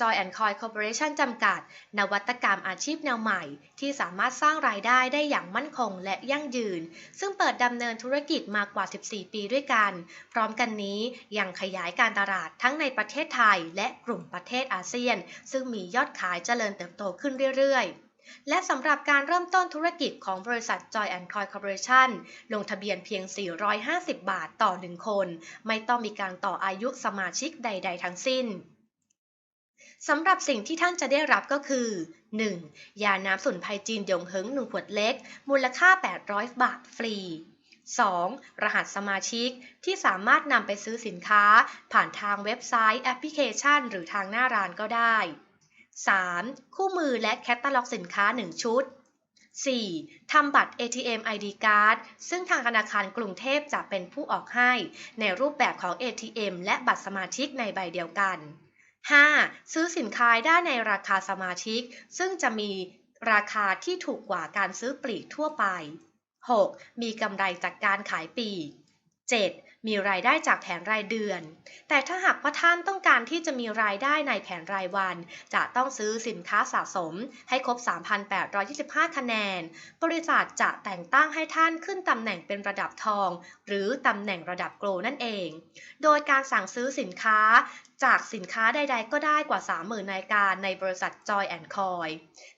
Joy and Coy Corporation จำกัด นวัตกรรมอาชีพแนวใหม่ ที่สามารถสร้างรายได้ได้อย่างมั่นคงและยั่งยืน ซึ่งเปิดดำเนินธุรกิจมากว่า 14 ปีด้วยกัน พร้อมกันนี้ยังขยายการตลาดทั้งในประเทศไทย และกลุ่มประเทศอาเซียน ซึ่งมียอดขายเจริญเติบโตขึ้นเรื่อยๆและสำหรับการเริ่มต้นธุรกิจของบริษัท Joy and Coy Corporation ลงทะเบียนเพียง 450 บาทต่อ 1 คน ไม่ต้องมีการต่ออายุสมาชิกใด ๆ ทั้งสิ้น สำหรับสิ่งที่ท่านจะได้รับก็คือ 1. ยาน้ำสมุนไพรจีนยงเหิง1ขวดเล็ก มูลค่า 800 บาทฟรี 2. รหัสสมาชิกที่สามารถนำไปซื้อสินค้า ผ่านทางเว็บไซต์แอปพลิเคชัน หรือทางหน้าร้านก็ได้ 3. คู่มือและแคตตาล็อกสินค้า 1 ชุด 4. ทำบัตร ATM ID Card ซึ่งทางธนาคารกรุงเทพจะเป็นผู้ออกให้ ในรูปแบบของ ATM และบัตรสมาชิกในใบเดียวกัน 5. ซื้อสินค้าได้ในราคาสมาชิก ซึ่งจะมีราคาที่ถูกกว่าการซื้อปลีกทั่วไป 6. มีกำไรจากการขายปลีก 7. มีรายได้จากแผนรายเดือน แต่ถ้าหากว่าท่านต้องการที่จะมีรายได้ในแผนรายวัน จะต้องซื้อสินค้าสะสม ให้ครบ 3,825 คะแนน บริษัทจะแต่งตั้งให้ท่านขึ้นตำแหน่งเป็นระดับทอง หรือตำแหน่งระดับโกลนั่นเอง โดยการสั่งซื้อสินค้าจากสินค้าใดๆ ก็ได้กว่า 30,000 รายการในบริษัท Joy and Coy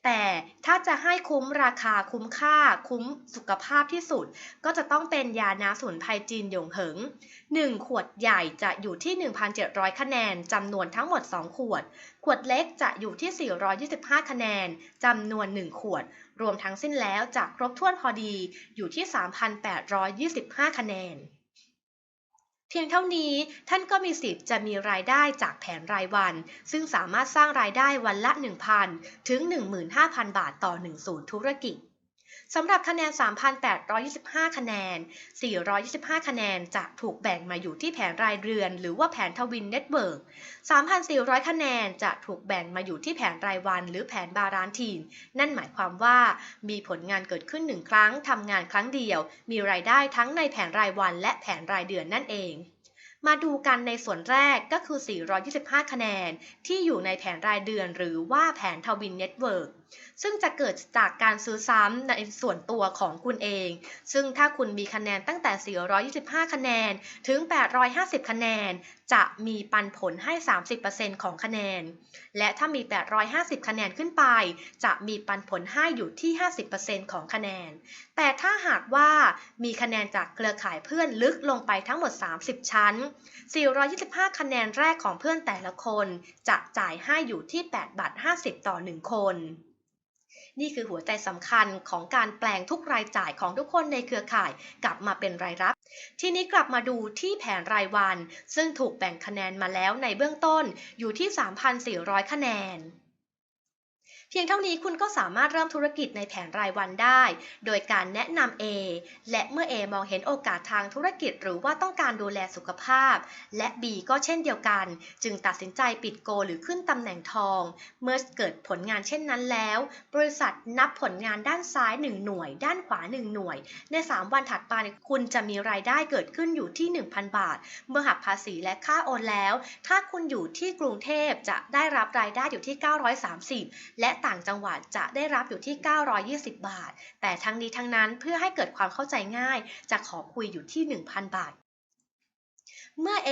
แต่ถ้าจะให้คุ้มราคาคุ้มค่า คุ้มสุขภาพที่สุด ก็จะต้องเป็นยาน้ำสมุนไพรจีนหยงเหิง1 ขวดใหญ่จะอยู่ที่ 1,700 คะแนนจำนวนทั้งหมด 2 ขวด ขวดเล็กจะอยู่ที่ 425 คะแนนจำนวน 1 ขวด รวมทั้งสิ้นแล้วจะครบถ้วนพอดีอยู่ที่ 3,825 คะแนน เพียงเท่านี้ท่านก็มีสิทธิ์จะมีรายได้จากแผนรายวัน ซึ่งสามารถสร้างรายได้วันละ 1,000 ถึง 15,000 บาทต่อ1ศูนย์ธุรกิจ สำหรับคะแนน 3,825 คะแนน 425 คะแนนจะถูกแบ่งมาอยู่ที่แผนรายเดือน หรือว่าแผนทวินเน็ตเวิร์ก3,400 คะแนนจะถูกแบ่งมาอยู่ที่แผนรายวัน หรือแผนบารานทีน นั่นหมายความว่ามีผลงานเกิดขึ้นหนึ่งครั้งทำงานครั้งเดียว มีรายได้ทั้งในแผนรายวันและแผนรายเดือนนั่นเองมาดูกันในส่วนแรกก็คือ 425 คะแนน ที่อยู่ในแผนรายเดือนหรือว่าแผนทวินเน็ตเวิร์ก ซึ่งจะเกิดจากการซื้อซ้ำในส่วนตัวของคุณเอง ซึ่งถ้าคุณมีคะแนนตั้งแต่ 425 คะแนน ถึง 850 คะแนน จะมีปันผลให้ 30%ของคะแนน และถ้ามี 850 คะแนนขึ้นไป จะมีปันผลให้อยู่ที่ 50%ของคะแนน แต่ถ้าหากว่ามีคะแนนจากเครือข่ายเพื่อนลึกลงไปทั้งหมด 30 ชั้น 425 คะแนนแรกของเพื่อนแต่ละคน จะจ่ายให้อยู่ที่ 8 บาท 50 ต่อ 1 คน นี่คือหัวใจสำคัญของการแปลงทุกรายจ่ายของทุกคนในเครือข่ายกลับมาเป็นรายรับ ทีนี้กลับมาดูที่แผนรายวัน ซึ่งถูกแบ่งคะแนนมาแล้วในเบื้องต้นอยู่ที่ 3,400 คะแนน เพียงเท่านี้คุณก็สามารถเริ่มธุรกิจในแผนรายวันได้ โดยการแนะนำ A และเมื่อ A มองเห็นโอกาสทางธุรกิจหรือว่าต้องการดูแลสุขภาพ และ B ก็เช่นเดียวกัน จึงตัดสินใจปิดโกหรือขึ้นตำแหน่งทอง เมื่อเกิดผลงานเช่นนั้นแล้ว บริษัทนับผลงานด้านซ้าย 1 หน่วย ด้านขวา 1 หน่วย ใน 3 วันถัดไปคุณจะมีรายได้เกิดขึ้นอยู่ที่ 1,000 บาท เมื่อหักภาษีและค่าโอนแล้ว ถ้าคุณอยู่ที่กรุงเทพจะได้รับรายได้อยู่ที่ 930 และต่างจังหวัดจะได้รับอยู่ที่ 920 บาท แต่ทั้งนี้ทั้งนั้นเพื่อให้เกิดความเข้าใจง่าย จะขอคุยอยู่ที่ 1,000 บาท เมื่อ A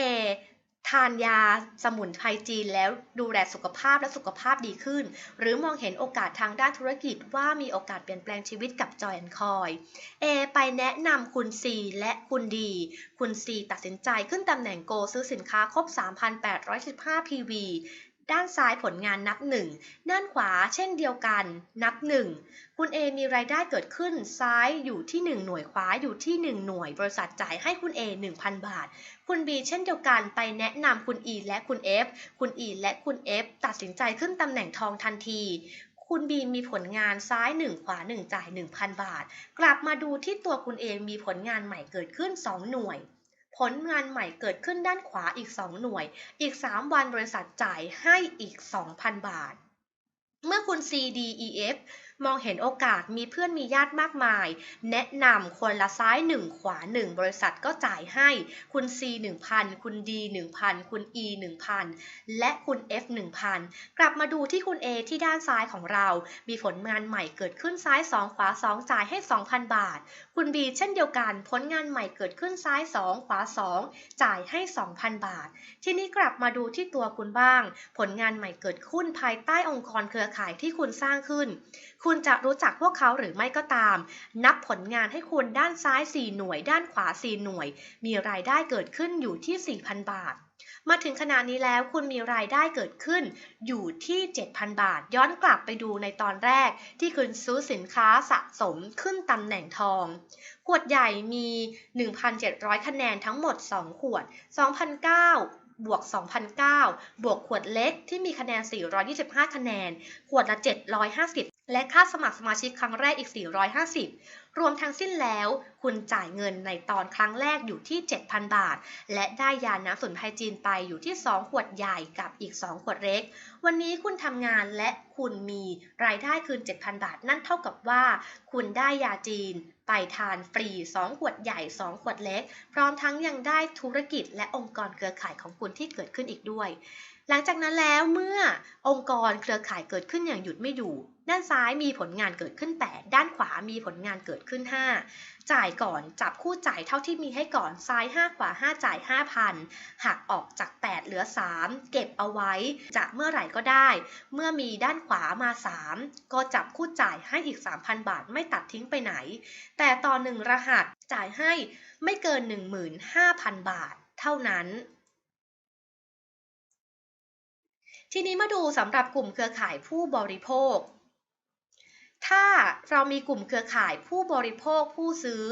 ทานยาสมุนไพรจีนแล้วดูแลสุขภาพและสุขภาพดีขึ้น หรือมองเห็นโอกาสทางด้านธุรกิจว่ามีโอกาสเปลี่ยนแปลงชีวิตกับจอยแอนคอย A ไปแนะนำคุณ C และคุณ D คุณ C ตัดสินใจขึ้นตำแหน่งโกซื้อสินค้าครบ 3,815 PV ด้านซ้ายผลงานนับหนึ่งด้านขวาเช่นเดียวกัน นับหนึ่งคุณ A มีรายได้เกิดขึ้นซ้ายอยู่ที่ 1 หน่วยขวาอยู่ที่ 1 หน่วย บริษัทจ่ายให้คุณ A 1,000 บาท คุณ B เช่นเดียวกันไปแนะนำคุณ E และคุณ F คุณ E และคุณ F ตัดสินใจขึ้นตำแหน่งทองทันทีคุณ B มีผลงานซ้าย 1 ขวา 1 จ่าย 1,000 บาท กลับมาดูที่ตัวคุณเองมีผลงานใหม่เกิดขึ้น 2 หน่วย ผลงานใหม่เกิดขึ้นด้านขวาอีก 2 หน่วย อีก 3 วันบริษัทจ่ายให้อีก 2,000 บาท เมื่อคุณ CDEF มองเห็นโอกาสมีเพื่อนมีญาติมากมาย แนะนำคนละซ้าย 1 ขวา 1 บริษัทก็จ่ายให้ คุณ C 1,000 คุณ D 1,000 คุณ E 1,000 และคุณ F 1,000 กลับมาดูที่คุณ A ที่ด้านซ้ายของเรา มีผลงานใหม่เกิดขึ้นซ้าย 2 ขวา 2 จ่ายให้ 2,000 บาท คุณ B เช่นเดียวกันผลงานใหม่เกิดขึ้นซ้าย 2 ขวา 2 จ่ายให้ 2,000 บาท ทีนี้กลับมาดูที่ตัวคุณบ้าง ผลงานใหม่เกิดขึ้นภายใต้องค์กรเครือข่ายที่คุณสร้างขึ้น คุณจะรู้จักพวกเขาหรือไม่ก็ตาม นับผลงานให้คุณด้านซ้าย 4 หน่วย ด้านขวา 4 หน่วย มีรายได้เกิดขึ้นอยู่ที่ 4,000 บาท มาถึงขนาดนี้แล้วคุณมีรายได้เกิดขึ้นอยู่ที่ 7,000 บาท ย้อนกลับไปดูในตอนแรกที่คุณซื้อสินค้าสะสมขึ้นตำแหน่งทอง ขวดใหญ่มี 1,700 คะแนนทั้งหมด 2 ขวด 2,009บวก 2,009 บวกขวดเล็กที่มีคะแนน 425 คะแนน ขวดละ 750 และค่าสมัครสมาชิกครั้งแรกอีก 450 รวมทั้งสิ้นแล้ว คุณจ่ายเงินในตอนครั้งแรกอยู่ที่ 7,000 บาท และได้ยาน้ำสมุนไพรจีนไปอยู่ที่ 2 ขวดใหญ่กับอีก 2 ขวดเล็ก วันนี้คุณทำงานและคุณมีรายได้คืน 7,000 บาท นั่นเท่ากับว่า คุณได้ยาจีนไปทานฟรี 2 ขวดใหญ่ 2 ขวดเล็ก พร้อมทั้งยังได้ธุรกิจและองค์กรเครือข่ายของคุณที่เกิดขึ้นอีกด้วย หลังจากนั้นแล้วเมื่อองค์กรเครือข่ายเกิดขึ้นอย่างหยุดไม่อยู่ ด้านซ้ายมีผลงานเกิดขึ้น 8 ด้านขวามีผลงานเกิดขึ้น 5 จ่ายก่อนจับคู่จ่ายเท่าที่มีให้ก่อนซ้าย 5 ขวา 5 จ่าย 5,000หักออกจาก 8 เหลือ 3 เก็บเอาไว้จะเมื่อไหร่ก็ได้ เมื่อมีด้านขวามา 3 ก็จับคู่จ่ายให้อีก 3,000 บาทไม่ตัดทิ้งไปไหน แต่ต่อหนึ่งรหัสจ่ายให้ไม่เกิน 15,000 บาท เท่านั้น ทีนี้มาดูสำหรับกลุ่มเครือข่ายผู้บริโภค ถ้าเรามีกลุ่มเครือข่ายผู้บริโภคผู้ซื้อ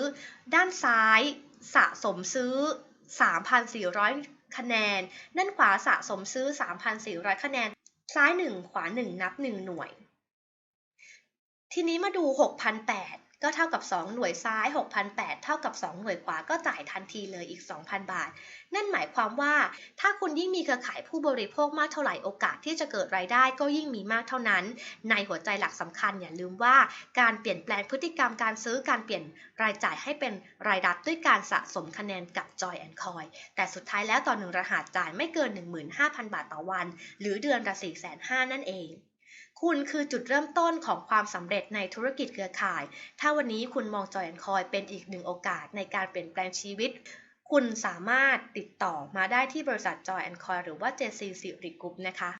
ด้านซ้ายสะสมซื้อ 3,400 คะแนน ด้านขวาสะสมซื้อ 3,400 คะแนน ซ้าย 1 ขวา 1 นับ 1 หน่วย ทีนี้มาดู 6,800 ก็เท่ากับ 2 หน่วยซ้าย 6,800 เท่ากับ 2 หน่วยขวาก็จ่ายทันทีเลยอีก 2,000 บาท นั่นหมายความว่า ถ้าคุณยิ่งมีเครือข่ายผู้บริโภคมากเท่าไหร่โอกาสที่จะเกิดรายได้ก็ยิ่งมีมากเท่านั้น ในหัวใจหลักสำคัญอย่าลืมว่าการเปลี่ยนแปลงพฤติกรรมการซื้อการเปลี่ยนรายจ่ายให้เป็นรายรับด้วยการสะสมคะแนนกับ Joy and Coin แต่สุดท้ายแล้วต่อหนึ่งรหัสจ่ายไม่เกิน 15,000 บาทต่อวัน หรือเดือนละ450,000นั่นเอง คุณคือจุดเริ่มต้นของความสำเร็จในธุรกิจเครือข่าย ถ้าวันนี้คุณมองจอยแอนคอยเป็นอีกหนึ่งโอกาสในการเปลี่ยนแปลงชีวิต คุณสามารถติดต่อมาได้ที่บริษัทจอยแอนคอยหรือว่า JC สิริกรุ๊ปนะคะ